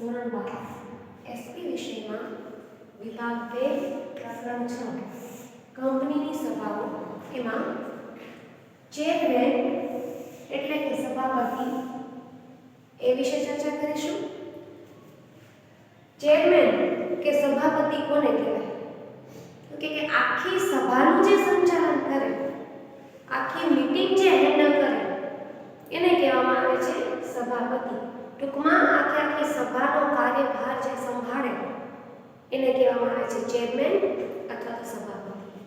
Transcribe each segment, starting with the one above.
ધોરણ બાર એસપી વિષયમાં વિભાગ બે, પ્રકરણ છ. કંપનીની સભાઓ. એમાં ચેરમેન એટલે કે સભાપતિ. એ વિશે ચર્ચા કરીશું. ચેરમેન કે સભાપતિ કોને કહેવાય? તો કે આખી સભાનું જે સંચાલન કરે, આખી મીટિંગ જે હેન્ડલ કરે, એને કહેવામાં આવે છે સભાપતિ. ટૂંકમાં આખી આખી સભાનો કાર્યભાર જે સંભાળે, એને કહેવામાં આવે છે ચેરમેન અથવા તો સભાપતિ.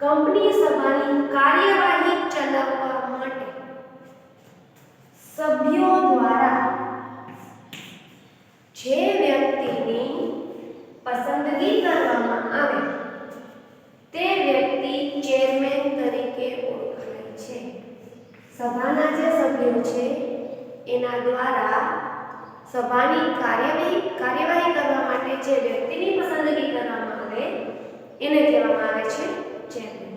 કંપની સભાની કાર્યવાહી ચલાવવા માટે સભ્યો દ્વારા જે વ્યક્તિની પસંદગી કરવામાં આવે, તે વ્યક્તિ ચેરમેન તરીકે ઓળખાય છે. સભાના જે સભ્યો છે એના દ્વારા સભાની કાર્યવાહી કાર્યવાહી કરવા માટે જે વ્યક્તિની પસંદગી કરવામાં આવે, એને કહેવામાં આવે છે ચેરમેન.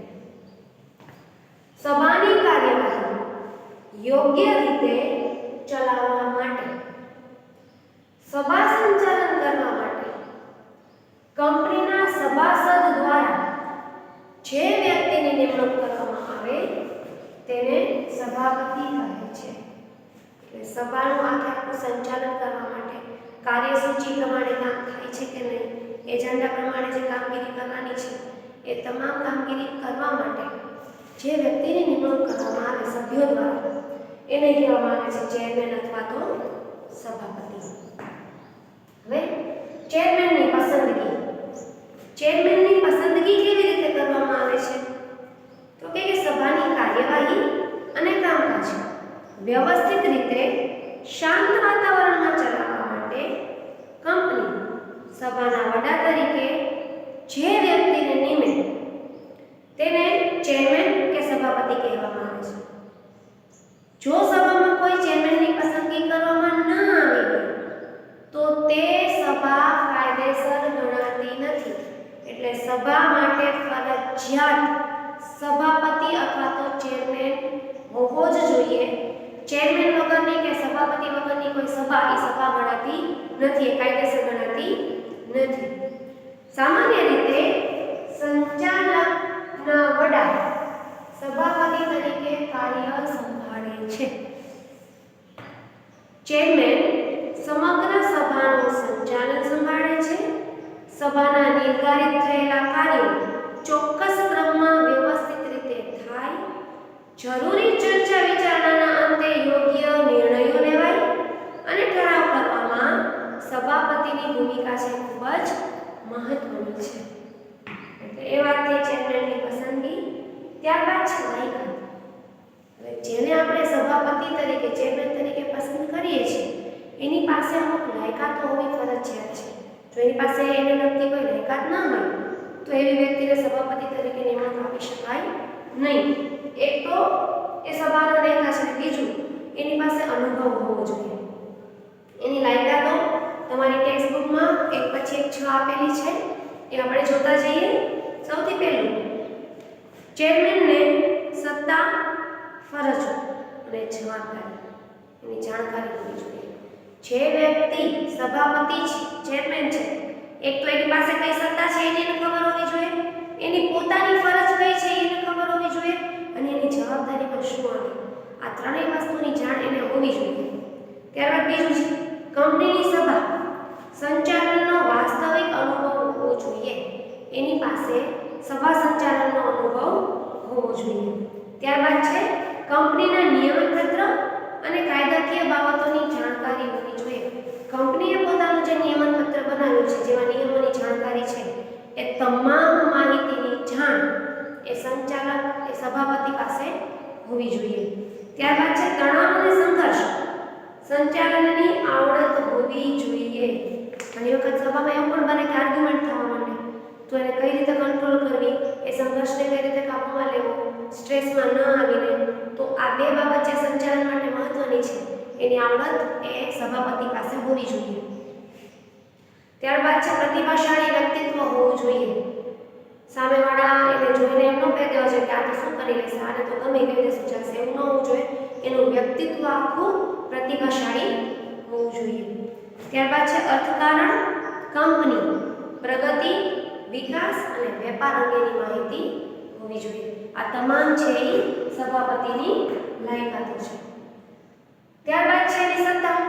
સભાની કાર્યવાહી યોગ્ય રીતે ચલાવવા માટે, સભા સંચાલન કરવા માટે, કંપનીના સભાસદ દ્વારા જે વ્યક્તિની નિમણૂક કરવામાં આવે, તેને સભાપતિ કહે છે. એટલે સભાનું આખે આખું સંચાલન કરવા માટે કાર્યસૂચિ પ્રમાણે કામ થાય છે કે નહીં? એજન્ડા પ્રમાણે જે કામગીરી કરવાની છે, એ તમામ કામગીરી કરવા માટે જે વ્યક્તિની નિમણૂક કરવામાં આવે, સભ્યો દ્વારા એને કહેવામાં આવે છે ચેરમેન અથવા તો સભાપતિ. હવે ચેરમેનની પસંદગી. ચેરમેનની પસંદગી કેવી રીતે કરવામાં આવે છે? તો કે સભાની કાર્યવાહી અને કામકાજ. વ્યવસ્થિત રીતે શાંત વાતાવરણમાં ચલાવવા માટે કંપની સભાના વડા તરીકે જે વ્યક્તિને નિમે તેને ચેરમેન કે સભાપતિ કહેવામાં આવે છે. જો સભામાં કોઈ ચેરમેનની પસંદગી કરવામાં ન આવી તો તે સભા કાયદેસર ગણાતી નથી. એટલે સભા માટે ફરજિયાત સભાપતિ અથવા તો ચેરમેન હોવો જ જોઈએ. ચેરમેન વગરની કે સભાપતિ વગરની કોઈ સભા એ સભા ગણાતી નથી, એ કાયદેસર ગણાતી નથી. સામાન્ય રીતે સંચાલકના વડા સભાપતિ તરીકે કાર્ય સંભાળે છે. ચેરમેન સમગ્ર સભાનું સંચાલન સંભાળે છે. સભાના નિર્ધારિત થયેલા કાર્યો ચોક્કસ ક્રમમાં વ્યવસ્થિત રીતે થાય. જરૂરી ચર્ચા યોગ્ય નિર્ણયો લેવાય અને ઠરાવ કરવામાં સભાપતિની ભૂમિકા છે ખૂબ જ મહત્વની છે. એ વાત થઈ ચેરમેનની પસંદગી. ત્યારબાદ છે લાયકાત જેને આપણે સભાપતિ તરીકે, ચેરમેન તરીકે પસંદ કરીએ છીએ, એની પાસે અમુક લાયકાતો હોવી ફરજિયાત છે. જો એની પાસે એને લગતી કોઈ લાયકાત ન હોય, તો એવી વ્યક્તિને સભાપતિ તરીકે નિમણૂક આપી શકાય નહીં. એક તો એ સભાનો નેતા છે, બીજું એની પાસે અનુભવ હોવો જોઈએ. એની લાયકાતો તમારી ટેક્સ્ટ બુકમાં એક પછી એક છ આપેલી છે. એ આપણે જોતા જઈએ. સૌથી પહેલું ચેરમેનને સત્તા ફરજો અને જવાબદારી. એની જાણકારી હોવી જોઈએ. જે વ્યક્તિ સભાપતિ છે ચેરમેન છે, એક તો એની પાસે કઈ સત્તા છે એની એને ખબર હોવી જોઈએ. એની પોતાની ફરજ કઈ છે એને ખબર હોવી જોઈએ અને એની જવાબદારી પર શું આવે આ ત્રણેય વસ્તુની જાણ એને હોવી જોઈએ. ત્યારબાદ બીજું છે, કંપનીની સભા. સંચાલનનો વાસ્તવિક અનુભવ હોવો જોઈએ. એની પાસે સભા સંચાલનનો અનુભવ હોવો જોઈએ. ત્યારબાદ છે, કંપનીના નિયમનપત્ર અને કાયદાકીય બાબતોની જાણકારી હોવી જોઈએ. કંપનીએ પોતાનું જે નિયમનપત્ર બનાવ્યું છે જેમાં નિયમોની જાણકારી છે, એ તમામ માહિતીની જાણ એ સંચાલક, એ સભાપતિ પાસે હોવી જોઈએ. ત્યારબાદ છે તણાવ અને સંઘર્ષ. સંચાલનની આવડત હોવી જોઈએ. ઘણી વખત સભામાં એવું પણ બને કે આર્ગ્યુમેન્ટ થવા માંડે. તો એને કઈ રીતે કંટ્રોલ કરવી? એ સંઘર્ષને કઈ રીતે કાબૂમાં લેવો? સ્ટ્રેસમાં ન આવીને. તો આ બે બાબત જે સંચાલન માટે મહત્વની છે. એની આવડત એ સભાપતિ પાસે હોવી જોઈએ. ત્યારબાદ છે પ્રતિભાશાળી વ્યક્તિત્વ હોવું જોઈએ. સામેવાળા એને જોઈને એમ ન કહી દેવા જોઈએ કે આ તો શું કરી લેશે? આને તો ગમે કેવી રીતે સૂચાશે એવું ન હોવું જોઈએ. એનું વ્યક્તિત્વ આખું પ્રતિભાશાળી હોવું જોઈએ. ત્યારબાદ છે અર્થકારણ, કંપની, પ્રગતિ, વિકાસ અને વેપાર અંગેની માહિતી હોવી જોઈએ. આ તમામ છે એ સભાપતિની લાયકાતો છે. ત્યારબાદ છે એની સત્તા.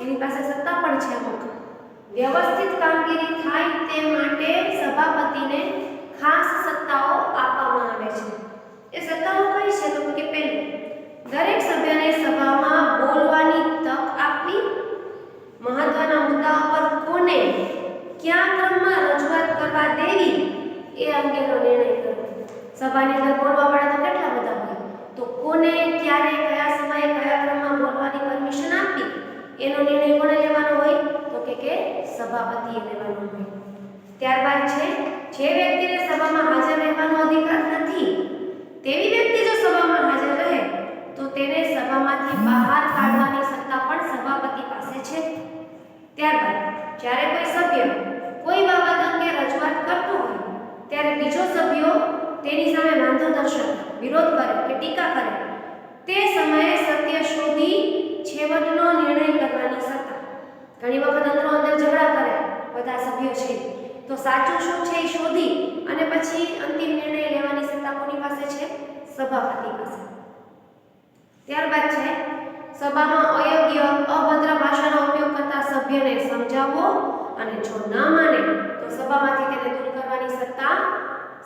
એની પાસે સત્તા પણ છે અમુક. વ્યવસ્થિત કામગીરી થાય તે માટે સભાપતિને ખાસ સત્તાઓ આપવામાં આવે છે એ સત્તાઓ કઈ છે તો કે પહેલું દરેક સભ્યને સભામાં બોલવાની તક આપવી મહત્વના મુદ્દાઓ પર કોને ક્યાં ક્રમમાં રજૂઆત કરવા દેવી એ અંગેનો નિર્ણય કરવો સભાની અંદર બોલવા વાળા તો કેટલા બધા હોય? તો કોને, ક્યારે, કયા સમયે, કયા ક્રમમાં બોલવાની પરમિશન આપવી? એનો નિર્ણય કોને લેવાનો હોય? તો કે કે સભાપતિએ લેવાનો હોય. ત્યારબાદ છે, જે વ્યક્તિને સભામાં હાજર રહેવાનો અધિકાર નથી, તેવી વ્યક્તિ જો સભામાં હાજર રહે તો તેને સભામાંથી બહાર કાઢવાની સત્તા પણ સભાપતિ પાસે છે ત્યારબાદ જ્યારે કોઈ સભ્ય કોઈ બાબત અંગે રજૂઆત કરતો હોય ત્યારે બીજો સભ્યો તેની સામે વાંધો દર્શાવે વિરોધ કરે કે ટીકા કરે તે સમયે સત્ય શોધી છેવટનો નિર્ણય કરવાની સત્તા ઘણી વખત અંદરો અંદર ઝઘડા કરે બધા છે. તો સાચું શું છે એ શોધી અને પછી અંતિમ નિર્ણય લેવાની સત્તા કોની પાસે છે? સભાપતિ પાસે. ત્યારબાદ છે, સભામાં અયોગ્ય, અભદ્ર ભાષાનો ઉપયોગ કરતા સભ્યને સમજાવવો અને જો ન માને, તો સભામાંથી તેને દૂર કરવાની સત્તા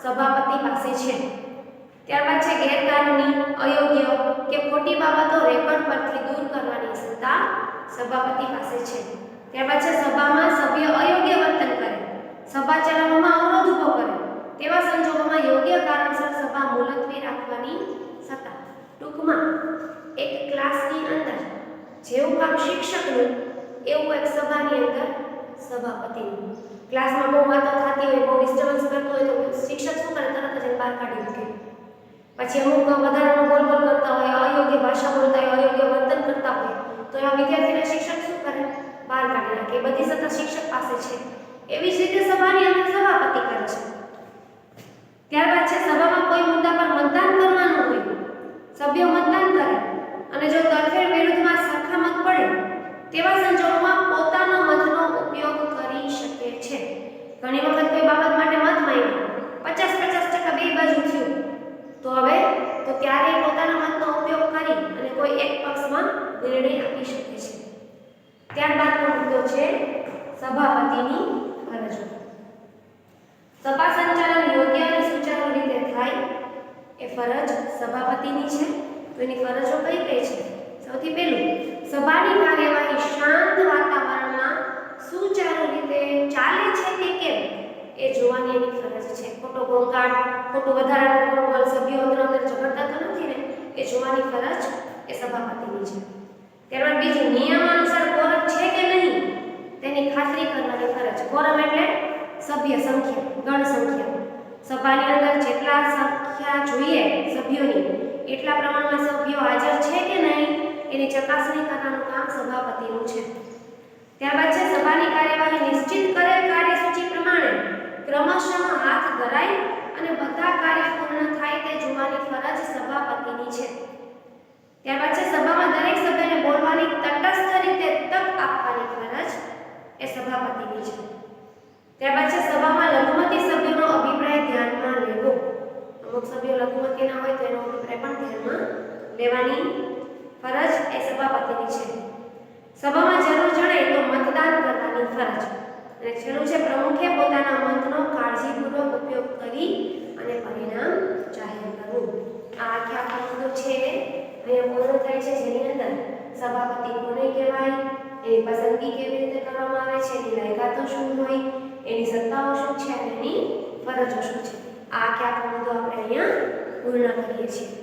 સભાપતિ પાસે છે. ત્યારબાદ છે, ગેરકાનૂની, અયોગ્ય કે ખોટી બાબતો રેકોર્ડ પરથી દૂર કરવાની સત્તા સભાપતિ પાસે છે. ત્યારબાદ છે, સભામાં સભ્ય અયોગ્ય વર્તન કરે સભા ચલાવવામાં અવરોધ ઊભો કરે તેવા સંજોગોમાં યોગ્ય કારણસર સભા મુલતવી રાખવાની સત્તા ટૂંકમાં એક ક્લાસની અંદર જેવું કામ શિક્ષકનું, એવું એક સભાની અંદર સભાપતિનું ક્લાસમાં બહુ વાતો થતી હોય, બહુ ડિસ્ટર્બન્સ કરતું હોય, તો શિક્ષક શું કરે? તરત જ બહાર કાઢી મૂકે. પછી અમુક વધારાનું બોલ બોલ કરતા હોય, અયોગ્ય ભાષા બોલતા હોય, અયોગ્ય વર્તન કરતા હોય, તો એવા વિદ્યાર્થીને શિક્ષક શું કરે? બહાર કાઢી નાખે. એ બધી સત્તા શિક્ષક પાસે છે. એવી જ રીતે સભાની અંદર સભાપતિ કરે છે. ત્યારબાદ છે, સભામાં કોઈ મુદ્દા પર મતદાન કરવાનું હોય સભ્યો મતદાન કરે અને જો તરફેણ વિરુદ્ધમાં સરખા મત પડે તેવા સંજોગોમાં પોતાનો મતનો ઉપયોગ કરી શકે છે ઘણી વખત કોઈ બાબત માટે મત માંગ્યો પચાસ પચાસ ટકા બે બાજુ થયું તો હવે તો ત્યારે પોતાના મતનો ઉપયોગ કરી અને કોઈ એક પક્ષમાં નિર્ણય આપી શકે છે. ત્યારબાદનો મુદ્દો છે સભાપતિની ફરજો. સભા સંચાલન યોગ્ય અને સુચારુ રીતે થાય એ ફરજ સભાપતિની છે. તો એની ફરજો કઈ કઈ છે? સૌથી પહેલું, સભાની કાર્યવાહી શાંત વાતાવરણમાં સુચારુ રીતે ચાલે છે કે કેમ? એ જોવાની એની ફરજ છે. ખોટો ઘોંઘાટ, ખોટો વધારાનો બોલ સભ્યો અંદર અંદર ઝઘડતા તો નથી ને? એ જોવાની ફરજ એ સભાપતિની છે. ત્યારબાદ બીજું નિયમાનુસાર કોરમ છે કે નહીં, તેની ખાતરી કરવાની ફરજ. કોરમ એટલે સભ્ય સંખ્યા, ગણ સંખ્યા. સભાની અંદર જેટલા સંખ્યા જોઈએ સભ્યોની, એટલા પ્રમાણમાં સભ્યો હાજર છે કે નહીં, એની ચકાસણી કરવાનું કામ સભાપતિનું છે. ત્યારબાદ છે, સભાની કાર્યવાહી નિશ્ચિત કરેલ કાર્યસૂચિ પ્રમાણે ક્રમશઃ હાથ ધરાય અને બધા કાર્ય પૂર્ણ થાય તે જોવાની ફરજ સભાપતિની છે. ત્યારબાદ છે સભામાં દરેક સભ્યને બોલવાની તટસ્થ રીતે તક આપવાની ફરજ એ સભાપતિની છે. ત્યારબાદ છે સભામાં લઘુમતી સભ્યોનો અભિપ્રાય ધ્યાનમાં લેવો. અમુક સભ્યો લઘુમતીના હોય તો એનો અભિપ્રાય પણ ધ્યાનમાં લેવાની ફરજ એ સભાપતિની છે. સભામાં જરૂર જણાય તો મતદાન કરવાની ફરજ. અને છેલ્લું છે પ્રમુખે પોતાના મતનો કાળજીપૂર્વક ઉપયોગ કરી અને પરિણામ જાહેર કરવું. આ આખી આખો છે. અહીંયા પૂર્ણ થાય છે જેની અંદર સભાપતિ કોને કહેવાય, એની પસંદગી કેવી રીતે કરવામાં આવે છે, એની લાયકાતો શું હોય, એની સત્તાઓ શું છે, અને એની ફરજો શું છે. આ આખે આખો મુદ્દો આપણે અહીંયા પૂર્ણ કરીએ છીએ.